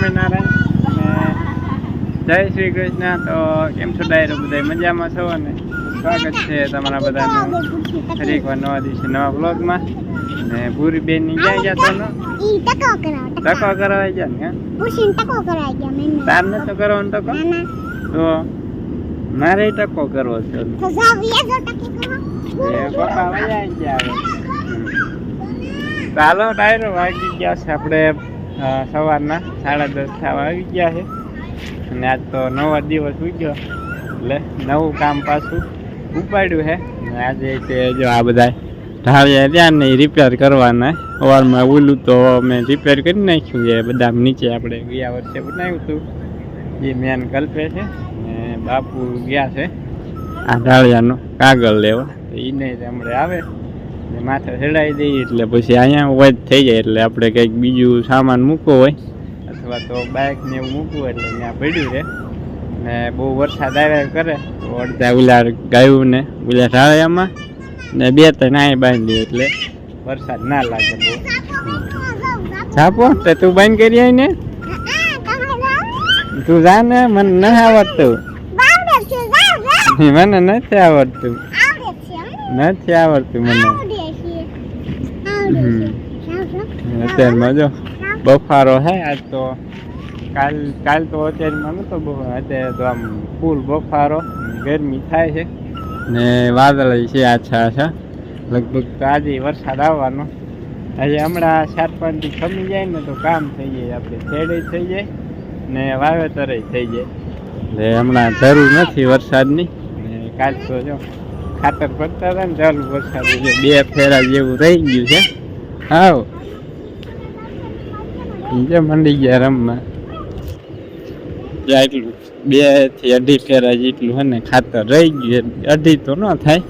સ્વામિનારાયણ. જય શ્રી કૃષ્ણ. તો કેમ છો ડાયરો બધા મજામાં છો? અને સ્વાગત છે તમારા બધાનું ફરી એકવાર નવા દિવસે નવા બ્લોગમાં ને પૂરી બેનની ક્યાં ગયા તો ટકો કરાવો ટકો. કરવા ગયા ને તાર નતો કરવાનો ટકો? ના ના. તો મારે ટકો કરવો છે. તો પપ્પા ગયા ચાલો ડાયરો વાગી ગયા છે આપણે. સવારના સાડા દસ થવા આવી ગયા છે. અને આજ તો નવો દિવસ ઉગ્યો. એટલે નવું કામ પાછું ઉપાડ્યું છે. અને આજે તે જો આ બધા ઢાળિયા ત્યાં ને રિપેર કરવાના. સવારમાં ઓલું તો મેં રિપેર કરી નાખ્યું છે. બધા નીચે આપણે ગયા વર્ષે બનાવ્યું હતું. એ મેન કલ્પે છે. ને બાપુ ગયા છે. આ ઢાળિયાનો કાગળ લેવા. એને જ હમણાં આવે. ને માથે ચડાવી દઈએ એટલે પછી અહીંયા વજ થઈ જાય એટલે આપણે કંઈક બીજું સામાન મૂકવો હોય અથવા તો બાઇક ને એવું મૂકવું એટલે ત્યાં પડ્યું છે. ને બહુ વરસાદ આવ્યા કરે તો અડધા ઉલા ગાયું ને ઉલા ઢાળિયામાં ને બે ત્રણ અહીં બાંધી એટલે વરસાદ ના લાગે બહુ. છાપો તો તું બંધ કરી આવીને તું જા ને મને ન આવડતું. મને નથી આવડતું. નથી આવડતું મને. અત્યારમાં જો બફારો હે આજ તો. કાલ કાલ તો અત્યારમાં નતો બફારો અત્યારે તો આમ ફૂલ બફારો. ગરમી થાય છે. ને વાદળ છે આછા આછા લગભગ તો આજે વરસાદ આવવાનો. આજે હમણાં ચાર પાંચથી ખમી જાય ને તો કામ થઈ જાય. આપણે ખેડે થઈ જાય ને વાવેતર થઈ જાય. એટલે હમણાં જરૂર નથી વરસાદની. ને કાલ તો જો ખાતર પડતા હતા ને ચાલુ વરસાદ બે ફેરા જેવું રહી ગયું છે. હાવ જે મંડી ગયા રમવા. એટલું બેથી અઢી ફેરા જેટલું હે ને ખાતર રહી ગયું. અઢી તો ન થાય,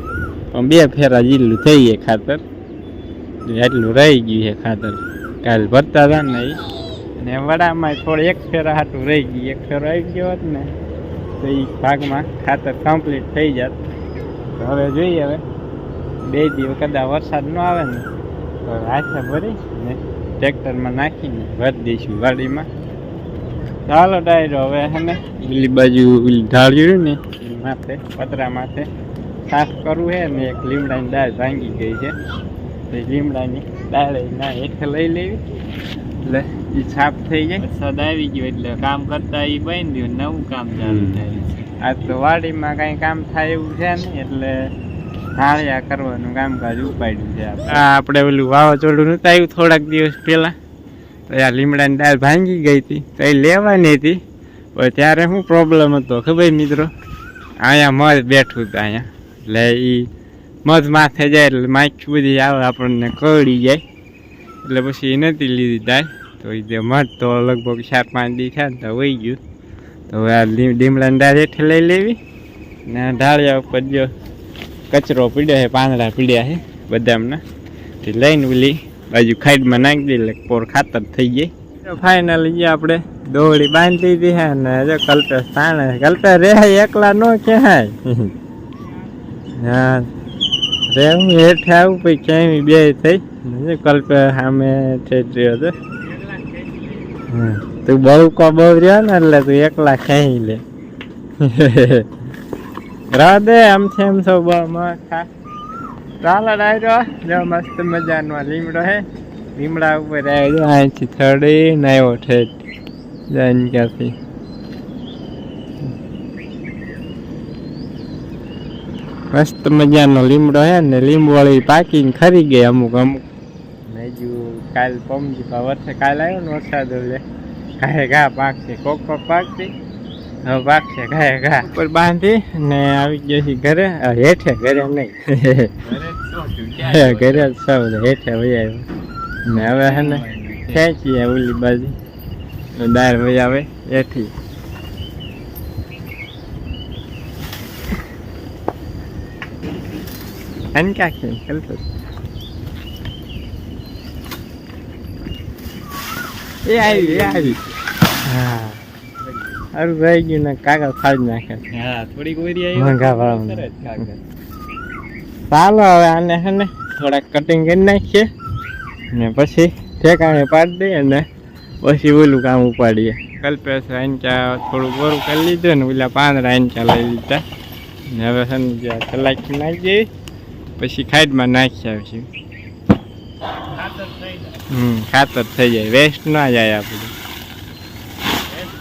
પણ બે ફેરા જેટલું થઈ ગયા ખાતર. એટલું રહી ગયું છે ખાતર. કાલ ભરતા હતા ને એ અને વડામાં થોડી એક ફેરા હાટું રહી ગયું. એક ફેરો આવી ગયો હોત ને, તો એ ભાગમાં ખાતર કમ્પ્લીટ થઈ જાત. હવે જોઈએ હવે. બે દિવસ કદાચ વરસાદ ન આવે ને. હાથે ભરી ને ટ્રેક્ટરમાં નાખીને ભરી દઈશું વાડીમાં ચાલો ડાયરો હવે હે ને પેલી બાજુ ઢાળ્યું ને માથે પતરા માથે સાફ કરવું હે ને એક લીમડાની દાળ ભાંગી ગઈ છે. એ લીમડાની દાળ ના હેઠે લઈ લેવી. એટલે એ સાફ થઈ જાય. સદ આવી ગયો એટલે કામ કરતા એ બની ગયું નવું કામ ચાલુ થાય. આજ તો વાડીમાં કાંઈ કામ થાય એવું છે નહીં એટલે નાળિયા કરવાનું કામકાજ ઉપાડ્યું છે આપણે. આપણે ઓલું વાવાઝોડું નતું આવ્યું થોડાક દિવસ પહેલાં. તો આ લીમડાની દાળ ભાંગી ગઈ હતી. તો એ લેવાની હતી. પણ ત્યારે શું પ્રોબ્લેમ હતો ખબર મિત્રો? અહીંયા મધ બેઠું હતું અહીંયા. એટલે એ મધ માથે જાય એટલે માખી બધી આવે આપણને કરડી જાય. એટલે પછી એ નથી લીધી દાળ. તો એ જે મધ તો લગભગ ચાર પાંચ દી થયા તો વહી ગયું. તો હવે આ લીમડાની દાળ હેઠે લઈ લેવી. ને ઢાળિયા ઉપર જો કચરો પીડ્યો છે, પાંદડા પીડ્યા છે બદામના તે લઈને ઓલી બાજુ ખાઈડમાં નાખી દઈએ એટલે પોર ખાતર થઈ જાય ફાઇનલી જે આપણે દોડી બાંધી દીધી હે ને જો કલ્પેશ તાણે. કલ્પેશ રે એકલા નો કહેવાય. હા, રે હું હેઠે આવું, પછી ક્યાંય બે થઈ. કલ્પે સામે થઈ રહ્યો હતો તું બહુ કો બહુ રહ્યો ને, એટલે તું એકલા ખાઈ લે. દે આમ છે એમ સૌ ખા. ચાલો ડાયરો જો, મસ્ત મજાનો લીમડો હે. લીમડા ઉપર આવ્યો અહીંથી થડી ને આવ્યો ઠેઠ જઈને ક્યાંથી? મસ્ત મજાનો લીમડો હે ને લીંબુ વાળી પાકીને ખરી ગઈ અમુક અમુક. હજુ કાલ પમજી પા વર્ષે કાલ આવ્યો ને વરસાદ એટલે ઘાએ ઘા પાકશે, કોક કોક પાકતી પાકશે ઘાએ ઘા ઉપર બાંધી ને આવી ગયો છે ઘરે. હેઠે ઘરે નહીં. ઘરે જ સૌ હેઠે વહી આવ્યો. ને હવે હે ને ખેંચીએ ઓલી બાજુ. દાર વહી આવે એથી. અને ક્યાં છે? ચાલતો એ આવી એ આવી. હા. સારું રહી ગયું ને કાગળ ફાડી નાખે હા થોડીક ઓરી મંગા ભાવ ચાલો હવે આને હે ને થોડાક કટિંગ કરી નાખીએ. ને પછી ઠેકાણે પાડી દઈએ ને પછી ઓલું કામ ઉપાડીએ. કલ્પેશ આંચા થોડું બોરું કરી લીધું ને ઓલા પાંદડા આંચા લઈ લીધા. ને હવે છે ને જ્યાં કલાકી નાખી દઈએ પછી ખાડમાં નાખી આવીશું હમ ખાતર થઈ જાય. વેસ્ટ ના જાય આપણું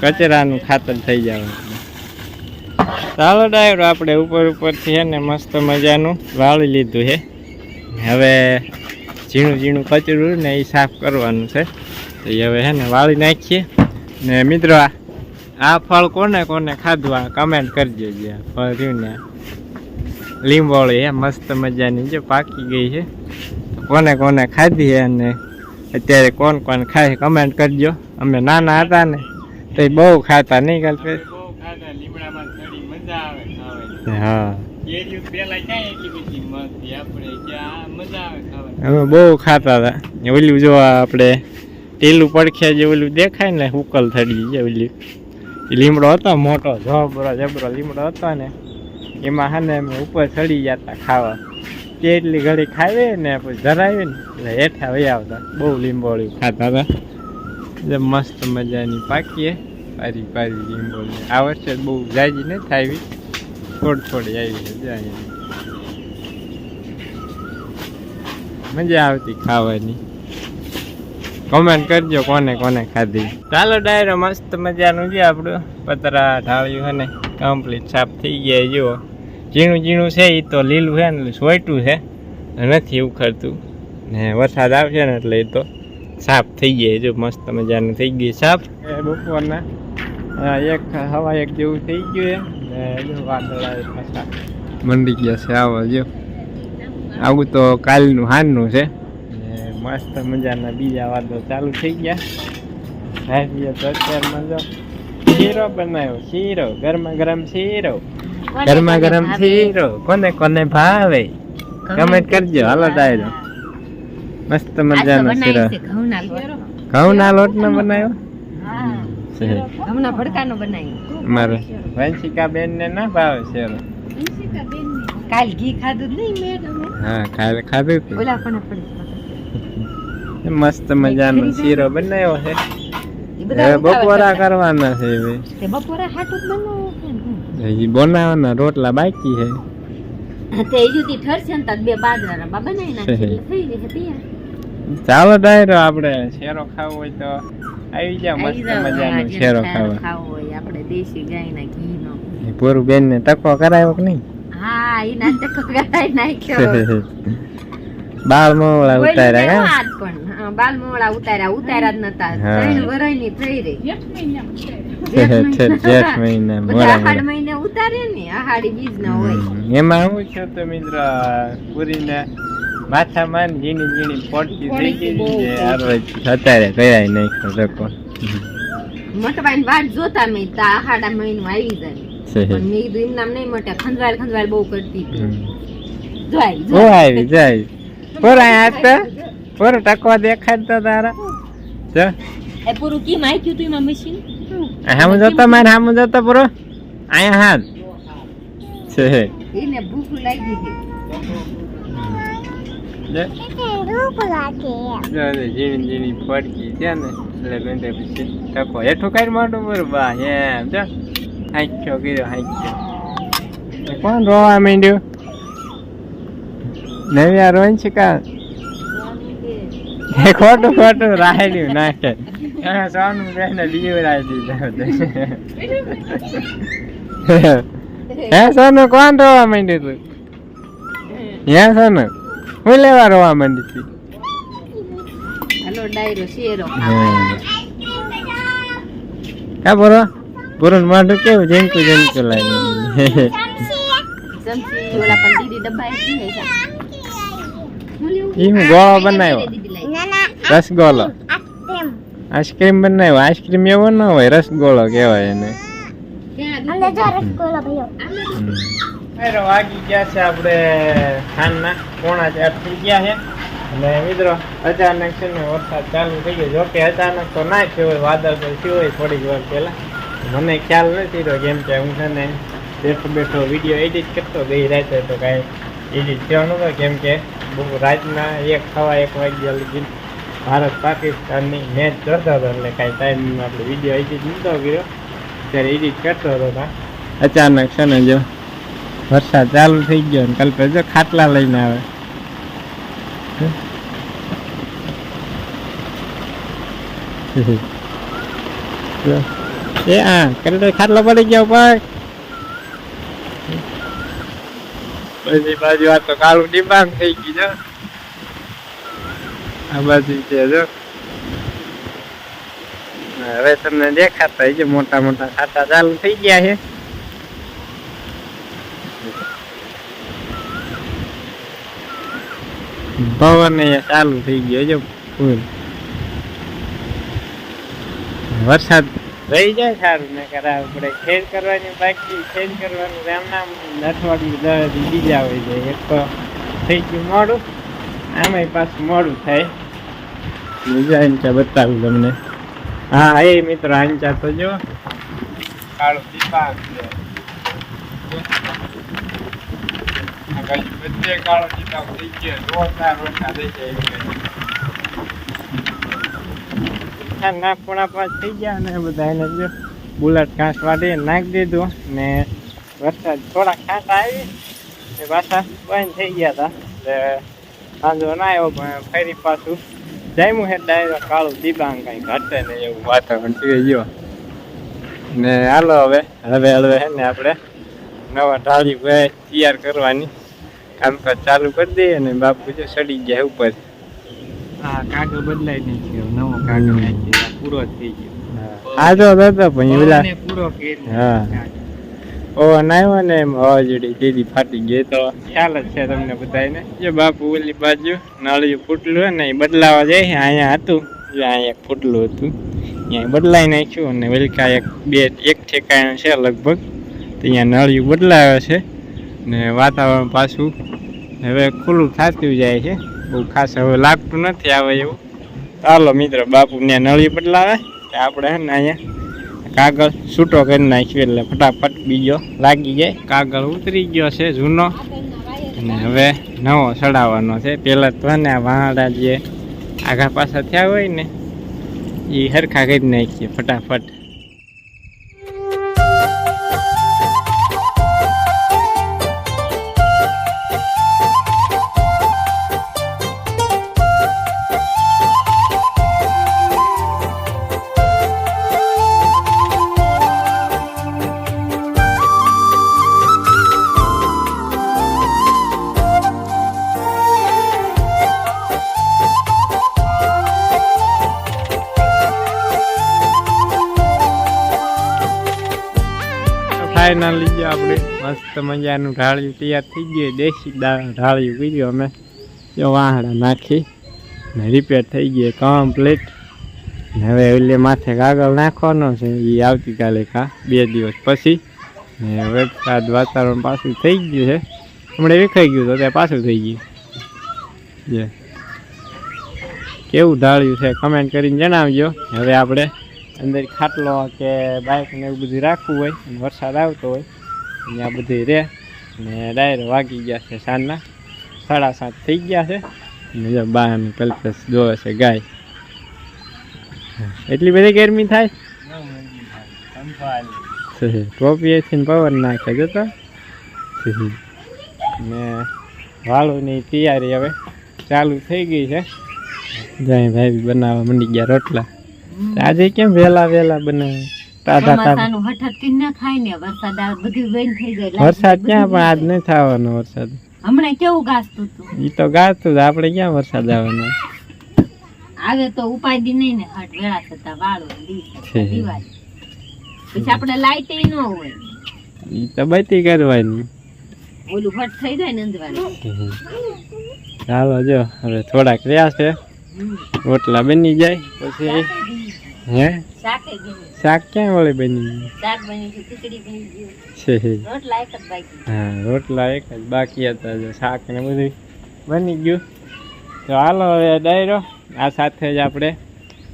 કચરાનું ખાતર થઈ આપણે ચાલો ડાયરો, આપણે ઉપર ઉપરથી છે ને મસ્ત મજાનું વાળી લીધું છે હવે ઝીણું ઝીણું કચરું ને એ સાફ કરવાનું છે. તો એ હવે છે ને વાળી નાખીએ. ને મિત્રો, આ ફળ કોને કોને ખાધું આ કમેન્ટ કરજો જે ફળ રહ્યું ને. લીંબોળી હે, મસ્ત મજાની જે પાકી ગઈ છે. કોને કોને ખાધી અને અત્યારે કોણ કોણ ખાય કમેન્ટ કરજો. અમે નાના હતા ને તો. એ બહુ ખાતા નહીં કલ્પે હા. અમે બહુ ખાતા હતા. ઓલું જો આપણે તેલું પડખ્યા જે ઓલું દેખાય ને હુકલ થડી જે ઓલું લીમડો હતો મોટો જબરો જબરો લીમડો હતો ને એમાં હા ને અમે ઉપર ચડી જતા ખાવા. કેટલી ઘડી ખાવી ને પછી ધરાવી ને એટલે હેઠા વહી આવતા. બહુ લીંબોળી ખાતા હતા. એટલે મસ્ત મજાની પાકીએ. પારી પારી લીંબોળી આ વર્ષે બહુ જાજી નથી આવી. થોડી થોડી આવી છે મજા આવતી ખાવાની. કોમેન્ટ કરજો કોને કોને ખાધી. ચાલો, ડાયરો મસ્ત મજાનું છે આપણું. પતરા ઢાળ્યું છે ને કમ્પ્લીટ સાફ થઈ ગયા જુઓ. ઝીણું ઝીણું છે એ તો લીલું છે ને સોયટું છે. નથી ઉખડતું. ને વરસાદ આવશે ને એટલે એ તો સાફ થઈ જાય જો મસ્ત મજાનું થઈ ગયું સાફ. એ બપોરના એક હવા એક જેવું થઈ ગયું છે ને જો વાદળા પાછા. મંડી ગયા છે આવો જો. આવું તો કાલનું હાનનું છે. ને મસ્ત મજાના બીજા વાદળો ચાલુ થઈ ગયા. ભાઈ તો અત્યારમાં જો શીરો બનાવ્યો શીરો ગરમા ગરમ શીરો. ગરમા ગરમ શીરો. કોને કોને ભાવે? કમેન્ટ કરજો. હાલો ડાયરો મસ્ત મજાનો શીરો. ઘઉંના લોટનો બનાવ્યો? હમણાં ભડકાનો બનાવ્યો. મારે. વંશિકા બેન ને ના ભાવે શેરો. કાલ ઘી ખાધું નહીં મેડમ હા કાલે ખાધું ઓલા પણ પડી મસ્ત મજાનો શીરો બનાવ્યો છે. હવે બપોરા કરવાના છે હવે. તે હાટું બનાવો હજી બનાવવાના રોટલા બાકી છે. તે હજુથી ઠરશે ને બે બાજરાના બાબા બનાવી નાખી થઈ જશે તૈયાર. ચાલો ડાયરો આપણે શેરો ખાવો હોય તો આવી જા મસ્ત હા, મજાનો શેરો ખાવો. હોય આપણે દેશી ગાયના ઘીનો. પૂરું બેન ને ટકો કરાયો કે નહીં? હા ઈ નાટક કરાય નાખ્યો. બાળ મોવળા ઉતાર્યા બેવા પણ. હા, બાલ મોવળા ઉતાર્યા ઉતાર્યા જ નતા. ત્રણ ત્રણ વરયની થઈ રહી જેઠ મહિના. આહાડ ઉતારે ને આહાડી બીજ ના હોય. એમાં હું છું તો મિત્ર? પૂરીને માથામાં ને ઝીણી ઝીણી પોટકી થઈ ગઈ બહુ છે. અત્યારે કયા નહીં ધક્કો મટવાની વાટ જોતા મેં તા આહાડા મહિનો આવી જાય. પણ મેં કીધું એમ નામ નહીં મટે ખંજવાળ ખંજવાળ બહુ કરતી હતી. હમ. જો આવી, જાય. પૂરા હાથ તો પૂરો ટકો તારા? જો. એ પૂરું કેમ આક્યું તું એમાં મશીન હામું જોતો મારે હામું જોતો પૂરો? અહીંયા હાથ છે. એને ભૂખ લાગી છે જો એટલે રૂપ લાગે જો જો ઝીણી ઝીણી ફડકી છે ને એટલે બેંડે પછી ટકો હેઠું કાઢી માંડું બરોબર એમ જો હાંચ્યો કર્યો હાંચ્યો એ કોણ રોવા માંડ્યું? નવ્યા રોન છે કા? ખોટું ખોટું રાહેડ્યું નાખે. સોનું બેને લીવડાવી દીધા હે સોનું કોણ રોવા માંડ્યું તું? હે સોનું? હું લેવા રોવા માંડી હતી. હાલો ડાયરો શેરો. કા કેવું? જેમકું જેમકું લાગે. ચમચી ઓલા પણ દીદી? ઈ હું ગોળો બનાવ્યો. રસગોલો આઈસ્ક્રીમ બનાવ્યો. આઈસ્ક્રીમ એવો ન હોય રસગોળો કહેવાય એને. રસગોળો અરે વાગી ગયા છે આપણે ખાનના પોણા ચાર થઈ ગયા છે. અને મિત્રો, અચાનક છે ને વરસાદ ચાલુ થઈ ગયો. જોકે અચાનક તો ના થયો હોય, વાદળ તો થયો હોય થોડીક વાર પહેલાં. મને ખ્યાલ નથી રહ્યો, કેમ કે હું છે ને બેઠો બેઠો વીડિયો એડિટ કરતો ગઈ રાતે તો કાંઈ એડિટ થયો નહોતો કેમ કે બહુ રાતના એક સવા એક વાગ્યા લગી ભારત પાકિસ્તાનની મેચ જોતો હતો, એટલે કાંઈ ટાઈમ આપણે વીડિયો એડિટ નહોતો કર્યો. ત્યારે એડિટ કરતો હતો અચાનક છે ને જો વરસાદ ચાલુ થઈ ગયો ને કલ્પે જો ખાટલા લઈને આવે જો. એ હા કલ્પે ખાટલો પડી ગયો પર બધી બાજુ આ તો કાળું ડિબાંગ થઈ ગયું જો આ બાજુ છે જો હવે તમને દેખાતા હોય છે મોટા મોટા ખાતા ચાલુ થઈ ગયા છે પવન અહીંયા ચાલુ થઈ ગયો છે ફૂલ વરસાદ રહી જાય સારું ને કરાવ આપણે ખેડ કરવાની બાકી, ખેડ કરવાનું રામ અઠવાડિયું દર બીજા હોય છે એક તો થઈ ગયું મોડું, આમાંય પાછું મોડું થાય. બીજા આંચા બતાવું તમને. હા, એ મિત્રો આંચા તો જો. કાળો દીપાક બધે કાળો દીપાક થઈ ગયો રોતા રોતા થઈ થઈ ગયા અને બધા એને જો બુલેટ ઘાસ વાટી નાખી દીધું ને વરસાદ થોડા ખાસ આવી એ પાછા બંધ થઈ ગયા હતા. એટલે સાંજો ના આવ્યો, પણ ફરી પાછું જામ્યું હે ડાયરો કાળું દીબાંગ કઈ ઘટે ને એવું વાતાવરણ થઈ ગયો. ને હાલો હવે હવે હવે હે ને આપણે નવા ઢાળી ભાઈ તૈયાર કરવાની. કામકાજ ચાલુ કરી દઈએ અને બાપુ જો સડી ગયા ઉપર. હા કાગળ બદલાઈ નહીં ગયો નવો કાગળ નાખી પૂરો થઈ ગયો. હા જો દાદા પણ ઓલા પૂરો હા. પવન નાયો ને એમ હવાજડી સીધી ફાટી ગઈ તો. ખ્યાલ જ છે તમને બધાને જે બાપુ ઓલી બાજુ નળિયું ફૂટલું ને એ બદલાવા જાય અહીંયા હતું. અહીંયા એક ફૂટલું હતું. અહીંયા બદલાઈ નાખ્યું અને વેલકા એક બે એક ઠેકાણે છે લગભગ. તો અહીંયા નળિયું બદલાવે છે. ને વાતાવરણ પાછું હવે ખુલ્લું થતું જાય છે. બહુ ખાસ હવે લાગતું નથી આવે એવું. ચાલો મિત્ર, બાપુ ને નળી બદલાવે. તો આપણે ને અહીંયા કાગળ છૂટો કરી નાખ્યો એટલે ફટાફટ બીજો લાગી જાય. કાગળ ઉતરી ગયો છે જૂનો. અને હવે નવો ચડાવવાનો છે. પહેલાં તો ને આ જે આઘા પાછા થયા હોય ને એ હરખા કરી નાખીએ ફટાફટ. ફાઇનલી જો આપણે મસ્ત મજાનું ઢાળિયું તૈયાર થઈ ગયું દેશી ઢાળ્યું કર્યું અમે. જો વાહડા નાખી ને રિપેર થઈ ગયો કમ્પ્લીટ ને હવે એટલે માથે કાગળ નાખવાનો છે. એ આવતીકાલે કા બે દિવસ પછી. ને વરસાદ વાતાવરણ પાછું થઈ ગયું છે. હમણાં વિખાઈ ગયું તો ત્યાં પાછું થઈ ગયું. જે. કેવું ઢાળ્યું છે? કમેન્ટ કરીને જણાવજો. હવે આપણે અંદર ખાટલો કે બાઇક ને એવું બધું રાખવું હોય અને વરસાદ આવતો હોય, અહીંયા બધી રહે. ને ડાયર વાગી ગયા છે સાંજના, સાડા સાત થઈ ગયા છે. અને જો બહાર કલ્પેશ જોવે છે ગાય. એટલી બધી ગરમી થાય? ટોપી એથી પવન નાખે જતો. ને વાળુની તૈયારી હવે ચાલુ થઈ ગઈ છે. જાય ભાઈ, બનાવવા મંડી ગયા રોટલા. આજે કેમ વેલા વેલા બનાવે ટાટા ટાટા હઠાતથી ના ખાય ને વરસાદ આવે બધું બંધ થઈ જાય લાઈટ વરસાદ ક્યાં પણ આજ નહીં થવાનો વરસાદ. હમણાં કેવું ગાજતું હતું? ઈ તો ગાતું જ આપણે ક્યાં વરસાદ આવવાનો? આવે તો ઉપાધિ નહીં ને હટ વેળા થતા વાળો દી છે. થતા દિવાળી. પછી આપણે લાઈટ ન હોય. ઈ તો બધી કરવાની. ઓલું હટ થઈ જાય ને અંદરવાળું. ચાલો જો હવે થોડાક રહ્યા છે. રોટલા બની જાય પછી હે? શાકે ક્યાં વળે બની છે. હા રોટલા એક જ બાકી હતા જો શાક ને બધું બની ગયું. તો હાલો હવે ડાયરો આ સાથે જ આપણે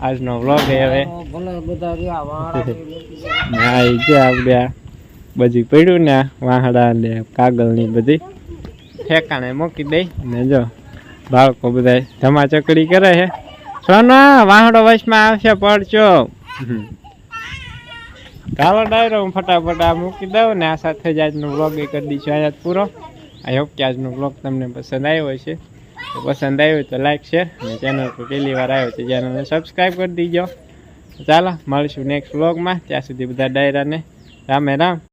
આજનો વ્લોગ હવે. હા એ જે આપણે આ બધું પડ્યું ને વાહડા ને કાગળની બધી. ઠેકાણે મૂકી દઈ ને જો. બાળકો બધા ધમા ચકડી કરે છે. સોનો વાહડો વશમાં આવશે પડચો ચાલો ડાયરો હું ફટાફટ આ મૂકી દઉં ને આ સાથે જ આજનો વ્લોગ એ કરી દઈશું આજ પૂરો. આઈ હોપ કે આજનો વ્લોગ તમને પસંદ આવ્યો તો પસંદ આવ્યો તો લાઈક શેર અને ચેનલ પર પહેલી વાર આવ્યો તો ચેનલને સબસ્ક્રાઈબ કરી દીજો. ચાલો, મળીશું નેક્સ્ટ વ્લોગમાં ત્યાં સુધી બધા ડાયરાને રામે રામ.